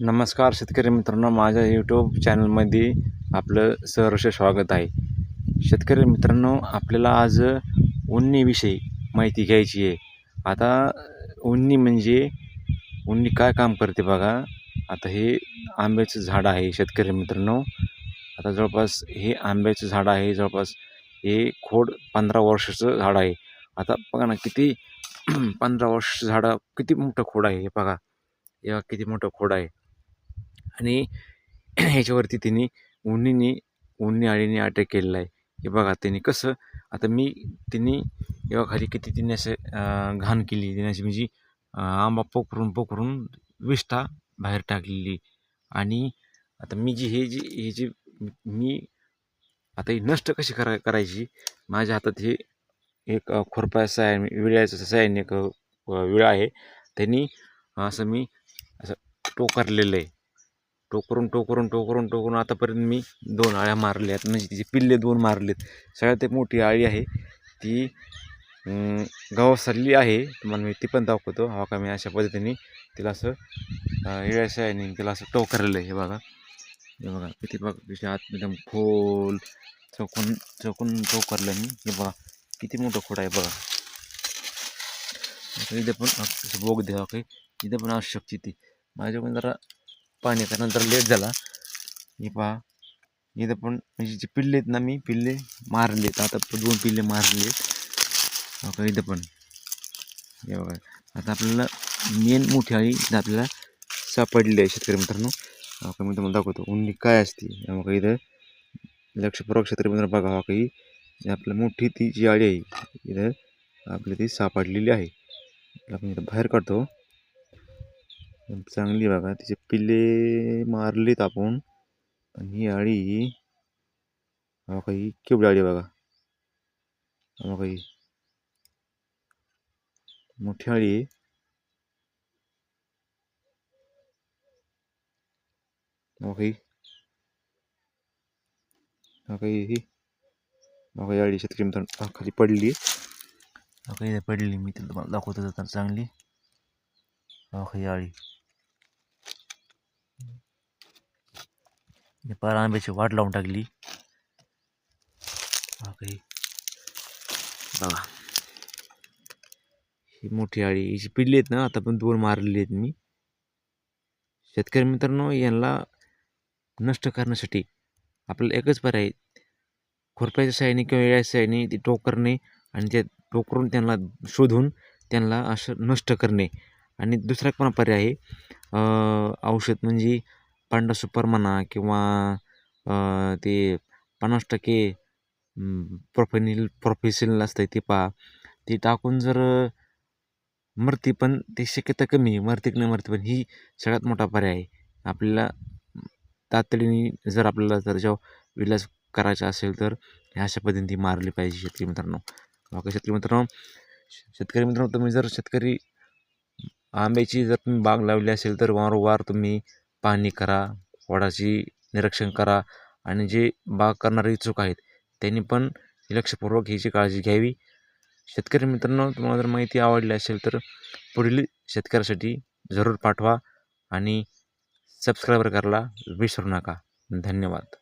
नमस्कार शेतकरी मित्रांनो माझ्या यूट्यूब चॅनलमध्ये आपलं सहर्ष स्वागत आहे. शेतकरी मित्रांनो आपल्याला आज उन्नीविषयी माहिती घ्यायची आहे. आता उन्नी म्हणजे उन्नी काय काम करते बघा. आता हे आंब्याचं झाड आहे शेतकरी मित्रांनो. आता जवळपास हे आंब्याचं झाड आहे जवळपास हे खोड पंधरा वर्षाचं झाड आहे. आता बघा ना किती पंधरा वर्ष झाडं किती मोठं खोड आहे हे बघा. या किती मोठं खोड आहे. आणि ह्याच्यावरती त्यांनी उन्नीने उन्नी आळीने अटॅक केलेला आहे. हे बघा त्यांनी कसं आता मी त्यांनी एव्हा खाली किती त्यांनी असं घाण केली. त्यांनी अशी म्हणजे आंबा पोखरून पोखरून विष्ठा बाहेर टाकलेली. आणि आता मी जी हे जी हे जी मी आता ही नष्ट कशी करा करायची? माझ्या हातात हे एक खुरपा साय विळ्याचं सायन एक विळा आहे. त्यांनी असं मी असं टोकारलेलं आहे. टोकरून टोकरून टोकरून टोकरून आतापर्यंत मी दोन आळ्या मारल्या आहेत. म्हणजे तिचे पिल्ले दोन मारलेत सगळ्यात एक मोठी आळी आहे. ती अं, गवसरली आहे. तुम्हाला मी ती पण दाखवतो. हवा का? मी अशा पद्धतीने तिला असं इळ्याशा तिला असं टोकरलं आहे. हे बघा. हे बघा. किती बघा तिच्या आत एकदम खोल चौकून चौकून टोकरलं मी हे बघा. किती मोठं खोड आहे बघा. इथे पण बोग द्यावा काही. इथे पण आवश्यक ती. माझ्याकडून जरा पाण्याचा नंतर लेट झाला. हे पहा. इथं पण म्हणजे जे पिल्ले आहेत ना मी पिल्ले मारलेत आता दोन पिल्ले मारलेत हो का? इथं पण. हे बघा. आता आपल्याला मेन मोठी आळी आपल्याला सापडली आहे शेतकरी मित्रांनो. हो का? मी तुम्हाला दाखवतो. उंडी काय असते? मग इथं. लक्षपूर्वक शेतकरी मित्रांनो बघा. हो हा काही आपलं आपल्या मोठी ती जी आळी आहे इथं आपली ती सापडलेली आहे. आपण इथं बाहेर काढतो. चांगली आहे बघा तिचे पिल्ले मारलेत आपण. आणि ही आळी हा काही केवढी आळी आहे बघा. हा काही मोठी आळी आहे. काही काही ही काही आळी शेतकरी मित्रांनो खाली पडली काही पडली मी तिला तुम्हाला दाखवतो जाताना चांगली. काही आळी पार आंब्याची वाट लावून टाकली। काही बघा ही मोठी आळी हिची पिल्ली आहेत ना आता पण दोन मारलेली आहेत मी. शेतकरी मित्रांनो यांना नष्ट करण्यासाठी आपल्याला एकच पर्याय आहे. खुरप्याच्या साहाय्याने किंवा या साहाय्याने ती टोकरणे आणि त्या टोकरून त्यांना शोधून त्यांना असं नष्ट करणे. आणि दुसरा पण पर्याय आहे. औषध म्हणजे पांडा सुपर म्हणा किंवा ते पन्नास टक्के प्रोफेनिल प्रोफेशनल असतं ते पहा. ते टाकून जर मरती पण ते शक्यता कमी आहे. मरते की नाही मरते पण ही सगळ्यात मोठा पर्याय आहे. आपल्याला तातडीने जर आपल्याला जर जेव्हा विलास करायचा असेल तर ह्या अशा पद्धतीने ती मारली पाहिजे शेतकरी मित्रांनो. बाकी शेतकरी मित्रांनो शेतकरी मित्रांनो तुम्ही जर शेतकरी आंब्याची जर तुम्ही बाग लावली असेल तर वारंवार तुम्ही पाहणी करा वडाची निरीक्षण करा आणि जे बाग करणारे इच्छुक आहेत त्यांनी पण लक्षपूर्वक ह्याची काळजी घ्यावी. शेतकरी मित्रांनो तुम्हाला जर माहिती आवडली असेल तर पुढील शेतकऱ्यासाठी जरूर पाठवा आणि सबस्क्राईबर करायला विसरू नका. धन्यवाद.